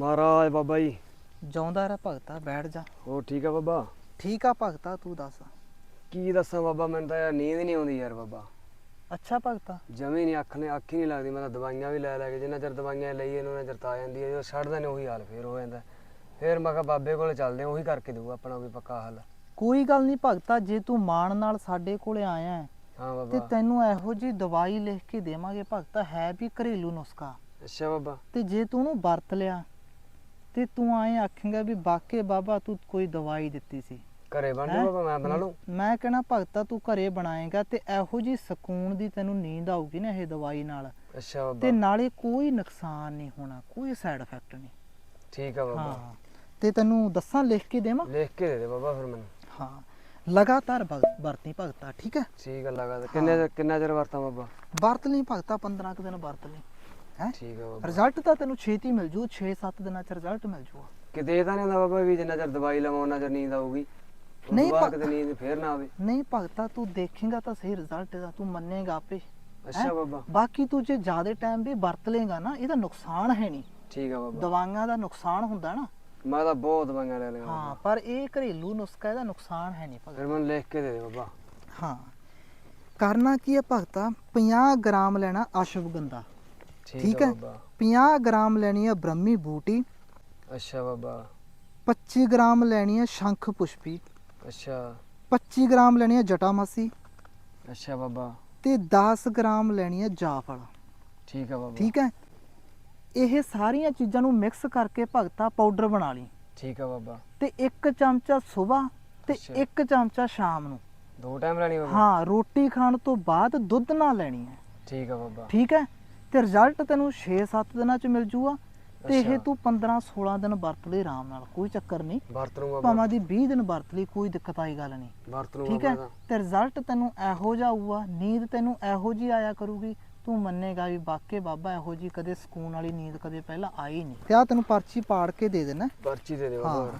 ਮਹਾਰਾਜ ਬਾਬਾ ਜੀ। ਜਾਉਂਦਾ ਰ ਭਗਤਾ ਬੈਠ ਜਾ। ਹੋਰ ਠੀਕ ਆ ਬਾਬਾ? ਠੀਕ ਆ ਭਗਤਾ ਤੂੰ ਦੱਸ। ਕੀ ਦੱਸਾਂ ਬਾਬਾ ਮੈਨੂੰ ਤਾਂ ਯਾਰ ਨੀਂਦ ਨਹੀਂ ਆਉਂਦੀ ਯਾਰ ਬਾਬਾ। ਅੱਛਾ ਭਗਤਾ। ਜਮੀ ਨਹੀਂ ਅੱਖ ਨੇ ਅੱਖ ਹੀ ਨਹੀਂ ਲੱਗਦੀ ਮੈਂ ਤਾਂ ਦਵਾਈਆਂ ਵੀ ਲੈ ਲੈ ਕੇ ਜਿੰਨਾ ਚਿਰ ਦਵਾਈਆਂ ਲਈਏ ਉਹਨਾਂ ਚਿਰ ਤਾਂ ਆ ਜਾਂਦੀ ਹੈ। ਜਦੋਂ ਛੱਡਦਾ ਨੇ ਉਹੀ ਹਾਲ ਫੇਰ ਹੋ ਜਾਂਦਾ। ਫੇਰ ਮੈਂ ਕਿਹਾ ਬਾਬੇ ਕੋਲ ਚੱਲਦੇ ਹਾਂ ਉਹੀ ਕਰਕੇ ਦਊ ਆਪਣਾ ਕੋਈ ਪੱਕਾ ਹੱਲ। ਕੋਈ ਗੱਲ ਨਹੀਂ ਭਗਤਾ ਜੇ ਤੂੰ ਮਾਣ ਨਾਲ ਸਾਡੇ ਕੋਲੇ ਆਇਆ ਹੈ, ਹਾਂ ਤੇ ਬਾਬਾ ਤੈਨੂੰ ਇਹੋ ਜੀ ਦਵਾਈ ਲਿਖ ਕੇ ਦੇਵਾਂਗੇ ਭਗਤਾ ਹੈ ਵੀ ਘਰੇਲੂ ਨੁਸਖਾ। ਅੱਛਾ ਬਾਬਾ। ਤੇ ਜੇ ਤੂੰ ਉਹਨੂੰ ਵਰਤ ਲਿਆ ਤੇ ਤੂੰ ਆਏ ਆਖੇਂਗਾ ਵੀ ਬਾਕੇ ਬਾਬਾ ਤੂੰ ਕੋਈ ਦਵਾਈ ਦਿੱਤੀ ਸੀ। ਘਰੇ ਬਣ? ਜਾ ਬਾਬਾ ਮੈਂ ਬਣਾ ਲੂੰ ਮੈਂ ਕਹਿਣਾ ਭਗਤਾ ਤੂੰ ਘਰੇ ਬਣਾਏਗਾ ਤੇ ਇਹੋ ਜੀ ਸਕੂਨ ਦੀ ਤੈਨੂੰ ਨੀਂਦ ਆਊਗੀ ਨਾ ਇਹ ਦਵਾਈ ਨਾਲ। ਅੱਛਾ ਬਾਬਾ। ਤੇ ਨਾਲੇ ਕੋਈ ਨੁਕਸਾਨ ਨਹੀਂ ਹੋਣਾ ਕੋਈ ਸਾਈਡ ਇਫੈਕਟ ਨਹੀਂ। ਠੀਕ ਆ ਬਾਬਾ। ਹਾਂ। ਤੇ ਤੈਨੂੰ ਦੱਸਾਂ ਲਿਖ ਕੇ ਦੇਵਾਂ? ਲਿਖ ਕੇ ਦੇ ਦੇ ਬਾਬਾ ਫਿਰ ਮੈਨੂੰ। ਹਾਂ। ਲਗਾਤਾਰ ਭਗ- ਵਰਤੀ ਭਗਤਾ ਠੀਕ ਹੈ? ਠੀਕ ਆ ਲਗਾ ਦੇ ਕਿੰਨੇ ਕਿੰਨਾ ਚਿਰ ਵਰਤਾਂ ਬਾਬਾ? ਵਰਤ ਲਈ ਭਗਤਾ 15 ਕੁ ਦਿਨ ਵਰਤ ਲਈ। ਹੈ? ਠੀਕ ਆ ਬਾਬਾ। ਰਿਜ਼ਲਟ ਤਾਂ ਤੈਨੂੰ ਛੇਤੀ ਮਿਲ ਜੂ 6-7 ਦਿਨਾਂ ਚ ਰਿਜ਼ਲਟ ਮਿਲ ਜੂਗਾ। ਕਿਤੇ ਇਹ ਤਾਂ ਨਹੀਂ ਹੁੰਦਾ ਬਾਬਾ ਵੀ ਜਿੰਨਾ ਚਿਰ ਦਵਾਈ ਲਵਾਂ ਉਹਨਾਂ ਚਿਰ ਨੀਂਦ ਆਊਗੀ। ਨਹੀਂ, ਪਰ- ਕਿਤੇ ਨੀਂਦ ਫੇਰ ਨਾ ਆਵੇ। ਨਹੀਂ ਭਗਤਾ ਤੂੰ ਦੇਖੇਗਾ ਤਾਂ ਸਹੀ ਰਿਜ਼ਲਟ ਇਹਦਾ ਤੂੰ ਮੰਨੇਗਾ ਆਪੇ। ਅੱਛਾ ਹੈਂ? ਬਾਬਾ। ਬਾਕੀ ਤੂੰ ਜੇ ਜ਼ਿਆਦਾ ਟਾਈਮ ਵੀ ਵਰਤ ਲੇਗਾ ਨਾ ਇਹਦਾ ਨੁਕਸਾਨ ਹੈ ਨਹੀਂ। ਠੀਕ ਆ ਬਾਬਾ। ਦਵਾਈਆਂ ਦਾ ਨੁਕਸਾਨ ਹੁੰਦਾ ਨਾ। ਮੈਂ ਤਾਂ ਬਹੁਤ ਦਵਾਈਆਂ ਲੈ ਲਈਆਂ ਹਾਂ। ਪਰ ਇਹ ਘਰੇਲੂ ਨੁਸਖਾ ਇਹਦਾ ਨੁਕਸਾਨ ਹੈ ਨਹੀਂ ਭਗਤ। ਫਿਰ ਮੈਨੂੰ ਲਿਖ ਕੇ ਦੇ ਦੇ ਬਾਬਾ। ਹਾਂ। ਕਰਨਾ ਕੀ ਹੈ ਭਗਤਾ? 50 ਗ੍ਰਾਮ ਲੈਣਾ ਅਸ਼ਵਗੰਧਾ। ਠੀਕ, ਹੈ। ਬਾਬਾ। 50 ਗ੍ਰਾਮ ਲੈਣੀ ਹੈ ਬ੍ਰਹਮੀ ਬੂਟੀ। ਅੱਛਾ ਬਾਬਾ। 25 ਗ੍ਰਾਮ ਲੈਣੀ ਹੈ ਸ਼ੰਖ ਪੁਸ਼ਪੀ। ਅੱਛਾ। 25 ਗ੍ਰਾਮ ਲੈਣੀ ਹੈ ਜਟਾਮਸੀ ਅੱਛਾ ਬਾਬਾ। ਤੇ 10 ਗ੍ਰਾਮ ਲੈਣੀ ਹੈ ਜਾਫਲ। ਠੀਕ ਆ ਬਾਬਾ। ਠੀਕ ਹੈ। ਇਹ ਸਾਰੀਆਂ ਚੀਜ਼ਾਂ ਨੂੰ ਮਿਕਸ ਕਰਕੇ ਭਗਤਾ ਪਾਊਡਰ ਬਣਾ ਲਈ। ਠੀਕ ਆ ਬਾਬਾ। ਤੇ ਇੱਕ ਚਮਚਾ ਸਵੇਰ ਤੇ। ਇੱਕ ਚਮਚਾ ਸ਼ਾਮ ਨੂੰ। ਦੋ ਟਾਈਮ ਲੈਣੀ ਬਾਬਾ? ਹਾਂ ਰੋਟੀ ਖਾਣ ਤੋਂ ਬਾਅਦ ਦੁੱਧ ਨਾਲ ਲੈਣੀ ਹੈ। ਠੀਕ ਆ ਬਾਬਾ। ਠੀਕ ਹੈ। ਤੇ ਰਿਜ਼ਲਟ ਤੈਨੂੰ 6-7 ਦਿਨਾਂ ਚ ਮਿਲ ਜੂਗਾ ਤੇ ਇਹ। ਤੂੰ 15-16 ਦਿਨ ਵਰਤ ਲਈ ਆਰਾਮ ਨਾਲ ਕੋਈ ਚੱਕਰ ਨਹੀਂ। ਵਰਤ ਲੂੰ ਬਾਬਾ ਭਾਵੇਂ ਦੀ 20 ਦਿਨ ਵਰਤ ਲਈ ਕੋਈ ਦਿੱਕਤ ਆਈ ਗੱਲ ਨਹੀਂ। ਵਰਤ ਲੂੰ ਠੀਕ ਹੈ? ਤੇ। ਰਿਜ਼ਲਟ ਤੈਨੂੰ ਇਹੋ ਜਿਹਾ ਆਊਗਾ ਨੀਂਦ ਤੈਨੂੰ ਇਹੋ ਜੀ ਆਇਆ ਕਰੂਗੀ। ਤੂੰ ਮੰਨੇਗਾ ਵੀ ਵਾਕੇ ਬਾਬਾ ਇਹੋ ਜੀ ਕਦੇ ਸਕੂਨ ਵਾਲੀ ਨੀਂਦ ਕਦੇ ਪਹਿਲਾਂ ਆਈ ਨਹੀਂ। ਤੇ ਆ ਤੈਨੂੰ ਪਰਚੀ ਪਾੜ ਕੇ ਦੇ ਦੇਣਾ। ਪਰਚੀ ਦੇ ਦੇ ਬਾਬਾ।